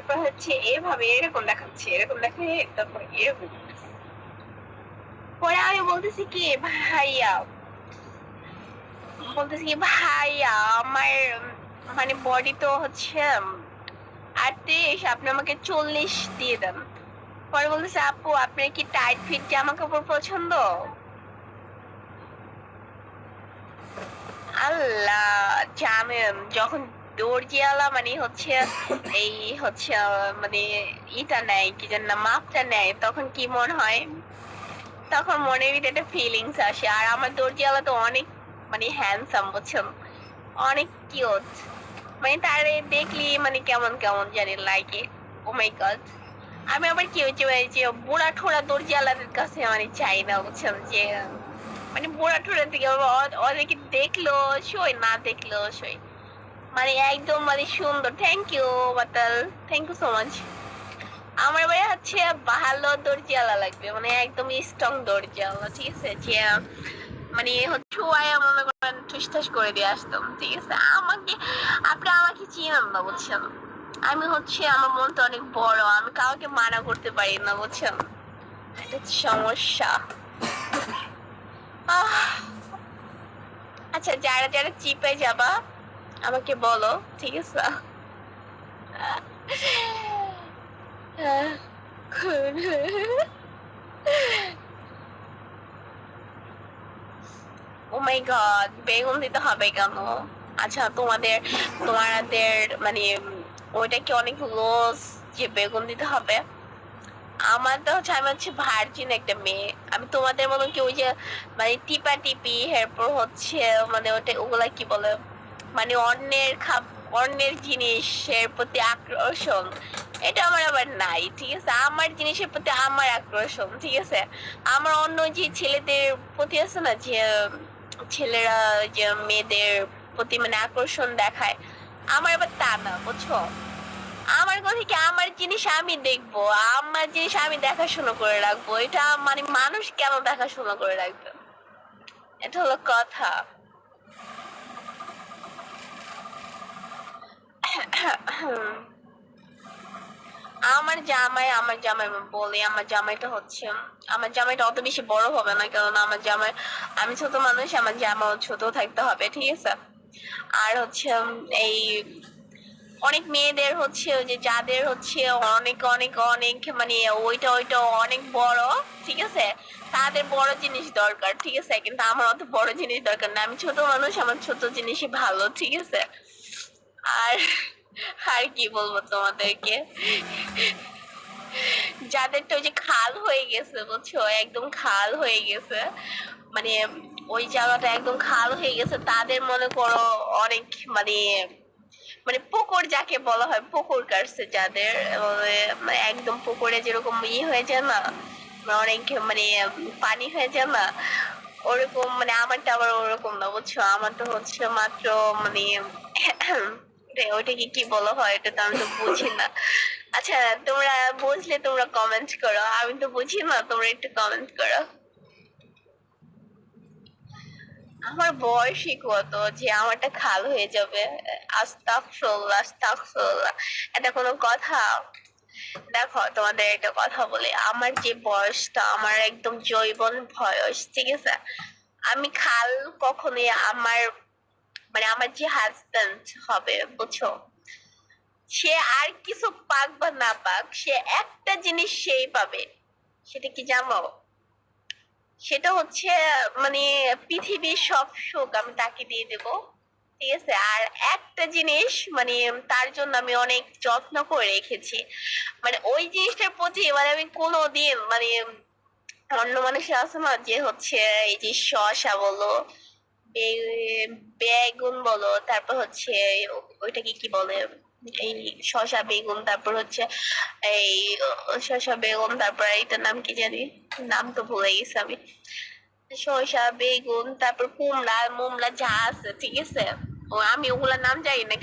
তারপর হচ্ছে এভাবে এরকম দেখাচ্ছে, এরকম দেখে তারপর এরকম পরে আমি বলতেছি কি, ভাইয়া। বলতেছি কি, ভাইয়া, আমার মানে বডি তো হচ্ছে, আটত্রিশ, আপনি আমাকে চল্লিশ দিয়ে দেন। পরে বলতেছে, আপু আপনার কি টাইট ফিট জামা কাপড় পছন্দ? আল্লাহ, জানেন, যখন দর্জিয়ালা মানে হচ্ছে, এই হচ্ছে মানে ইটা নেয়, কি যেন মাপটা নেয়, তখন কি মনে হয়, তখন মনের ভিতরে একটা ফিলিংস আসে। আর আমার দর্জিয়ালা তো অনেক মানে হ্যান্ডসাম বুঝছেন? অনেক কিউট মানে তারে দেখলি মানে কেমন কেমন জানি লাগে। ও মাই গড আমি আবার কি হয়েছে ওই যে বুড়া ঠোড়া দর্জিয়ালাদের কাছে মানে চাই না, বুঝছেন? যে মানে বুড়া ঠোড়া থেকে ওদেরকে দেখল, সই না দেখল, সই। মানে একদম মানে সুন্দর। থ্যাংক ইউ বাতাল থ্যাংক ইউ সো মাচ আমার বাড়ি হচ্ছে ভালো দর্জিয়ালা লাগবে মানে একদম স্ট্রং দর্জিয়ালা ঠিক আছে? যে মানে ছুয়ায় মনে করেন ঠুসঠাস করে দিয়ে আসতাম ঠিক আছে? আমাকে, আপনি আমাকে চিনেন না, বুঝছেন? আমি হচ্ছে, আমার মনটা অনেক বড়, আমি কাউকে মানা করতে পারি না, বুঝছেন? এটা সমস্যা। আচ্ছা যারা যারা চিপে যাবা আমাকে বলো, ঠিক আছে? ও মাই গড বেগুন দিতে হবে কেন? আচ্ছা তোমাদের তোমাদের মানে ওইটা কি অনেক লস যে বেগুন দিতে হবে? আমার তো হচ্ছে, আমি হচ্ছে ভার্জিন একটা মেয়ে। আমি তোমাদের মতন কি ওই যে মানে টিপা টিপি, এরপর হচ্ছে মানে ওটা, ওগুলা কি বলে? মানে অন্যের খাপ, অন্যের জিনিসের প্রতি আকর্ষণ। এটা আমার আবার নাই, ঠিক আছে? আমার জিনিসের প্রতি আমার আকর্ষণ, ঠিক আছে? আমার অন্য যে ছেলেদের প্রতি আছে না, যে, ছেলেরা, যে, মেয়েদের প্রতি মানে আকর্ষণ দেখায়, আমার আবার তা না, বুঝছ? আমার কথা কি আমার জিনিস আমি দেখব? আমার জিনিস আমি দেখাশোনা করে রাখব? এটা মানে মানুষ কেন দেখাশোনা করে রাখবে? এটা হলো কথা। আমার জামাই আমার জামাই বলে, আমার জামাইটা হচ্ছে, আমার জামাইটা অত বেশি বড় হবে না কারণ আমার জামাই, আমি ছোট মানুষ, আমার জামাও ছোট থাকতে হবে, ঠিক আছে? আর হচ্ছে, এই অনেক মেয়েদের হচ্ছে যে যাদের হচ্ছে অনেক অনেক অনেক মানে ওইটা ওইটা অনেক বড়, ঠিক আছে? তাদের বড় জিনিস দরকার, ঠিক আছে? কিন্তু আমার অত বড় জিনিস দরকার না, আমি ছোট মানুষ, আমার ছোট জিনিসই ভালো, ঠিক আছে? আর আর কি বলব তোমাদেরকে? যাদেরটা ওই যে খাল হয়ে গেছে, বুঝছ? একদম খাল হয়ে গেছে। মানে ওই জায়গাটা একদম খাল হয়ে গেছে, তাদের মনে করো অনেক মানে মানে পুকুর যাকে বলা হয়, পুকুর কাটছে যাদের। মানে একদম পুকুরে যেরকম ই হয়ে যায় না মানে অনেক মানে পানি হয়ে যায় না, ওরকম মানে আমারটা আবার ওরকম না, বুঝছ? আমার তো হচ্ছে মাত্র মানে ওটা- ওটাকে কি বলা হয়, এটা তো আমি তো বুঝি না। আচ্ছা তোমরা বুঝলে তোমরা কমেন্ট করো। আমি তো বুঝি না, তোমরা একটু কমেন্ট করো। আমার বয়সই কত যে আমারটা খাল হয়ে যাবে। আস্তাগফিরুল্লাহ এটা কোনো কথা? দেখো, তোমাদের একটা কথা বলি। আমার যে বয়সটা, আমার একদম জৈবন বয়স, ঠিক আছে? আমি খাল কখনোই আমার মানে আমার যে হাজবেন্ড হবে, বুঝছ? সে আর কিছু পাক বা না পাক, সে একটা জিনিস সেই পাবে। সেটা কি জানো? সেটা হচ্ছে মানে পৃথিবীর সব সুখ আমি তাকে দিয়ে দেব, ঠিক আছে? আর একটা জিনিস মানে তার জন্য আমি অনেক যত্ন করে রেখেছি। মানে ওই জিনিসটার প্রতি মানে আমি কোনো দিন মানে অন্য মানুষের আছে না, যে হচ্ছে এই যে শসা বলো বেগুন বলো, তারপর হচ্ছে ওইটাকে কি বলে? এই শশা বেগুন, তারপর হচ্ছে এই শশা বেগুন, তারপর এটার নাম কি জানি? নাম তো ভুলে গেছি আমি। শসা, বেগুন, তারপর কুমড়া, মুমড়া যা আছে, ঠিক আছে? আমি ওগুলার নাম জানি না